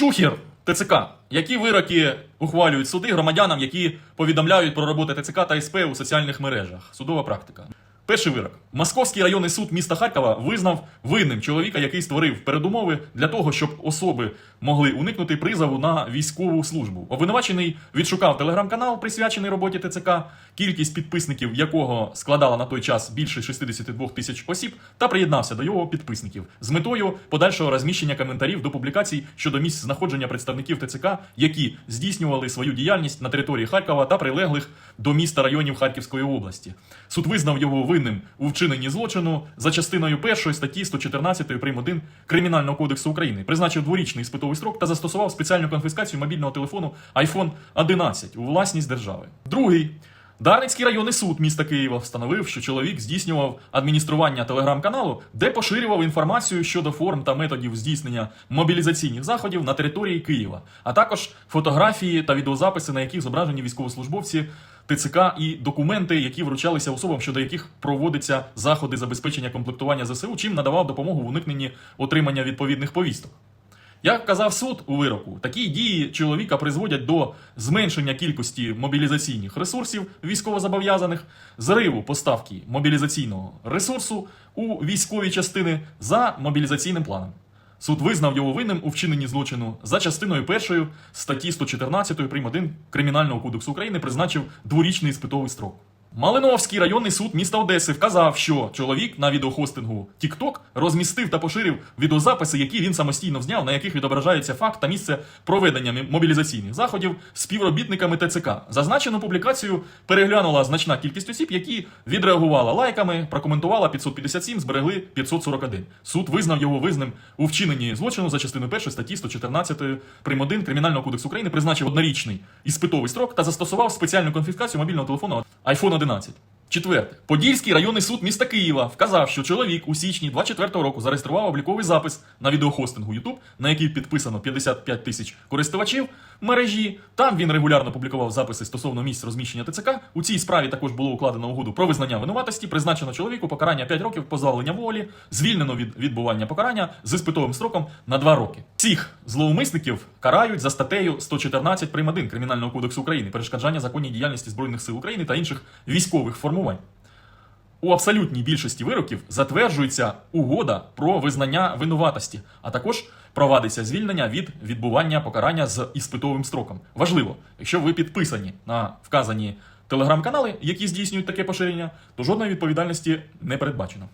Шухер ТЦК. Які вироки ухвалюють суди громадянам, які повідомляють про роботу ТЦК та СП у соціальних мережах? Судова практика. Перший вирок. Московський районний суд міста Харкова визнав винним чоловіка, який створив передумови для того, щоб особи могли уникнути призову на військову службу. Обвинувачений відшукав телеграм-канал, присвячений роботі ТЦК, кількість підписників якого складала на той час більше 62 тисяч осіб, та приєднався до його підписників з метою подальшого розміщення коментарів до публікацій щодо місць знаходження представників ТЦК, які здійснювали свою діяльність на території Харкова та прилеглих до міста районів Харківської області. Суд визнав його винним у вчиненні злочину за частиною 1 статті 114 прим. 1 Кримінального кодексу України, призначив дворічний спитовий строк та застосував спеціальну конфіскацію мобільного телефону iPhone 11 у власність держави. Другий. Дарницький районний суд міста Києва встановив, що чоловік здійснював адміністрування телеграм-каналу, де поширював інформацію щодо форм та методів здійснення мобілізаційних заходів на території Києва, а також фотографії та відеозаписи, на яких зображені військовослужбовці ТЦК і документи, які вручалися особам, щодо яких проводяться заходи забезпечення комплектування ЗСУ, чим надавав допомогу в уникненні отримання відповідних повісток. Як вказав суд у вироку, такі дії чоловіка призводять до зменшення кількості мобілізаційних ресурсів військовозобов'язаних, зриву поставки мобілізаційного ресурсу у військові частини за мобілізаційним планом. Суд визнав його винним у вчиненні злочину за частиною першою статті 114 прим. 1 Кримінального кодексу України призначив дворічний іспитовий строк. Малиновський районний суд міста Одеси вказав, що чоловік на відеохостингу TikTok розмістив та поширив відеозаписи, які він самостійно зняв, на яких відображається факт та місце проведення мобілізаційних заходів співробітниками ТЦК. Зазначену публікацію переглянула значна кількість осіб, які відреагувала лайками, прокоментувала 557, зберегли 541. Суд визнав його визним у вчиненні злочину за частиною 1 статті 114 прим. 1 Кримінального кодексу України, призначив однорічний іспитовий строк та застосував спеціальну конфіскацію мобільного телефону iPhone 11. Четверте. Подільський районний суд міста Києва вказав, що чоловік у січні 24 року зареєстрував обліковий запис на відеохостингу YouTube, на який підписано 55 тисяч користувачів мережі. Там він регулярно публікував записи стосовно місць розміщення ТЦК. У цій справі також було укладено угоду про визнання винуватості, призначено чоловіку покарання 5 років позбавлення волі, звільнено від відбування покарання з іспитовим строком на 2 роки. Цих злоумисників карають за статтею 114 прим. 1 Кримінального кодексу України перешкоджання законній діяльності збройних сил України та інших військових формувань. У абсолютній більшості вироків затверджується угода про визнання винуватості, а також провадиться звільнення від відбування покарання з іспитовим строком. Важливо, якщо ви підписані на вказані телеграм-канали, які здійснюють таке поширення, то жодної відповідальності не передбачено.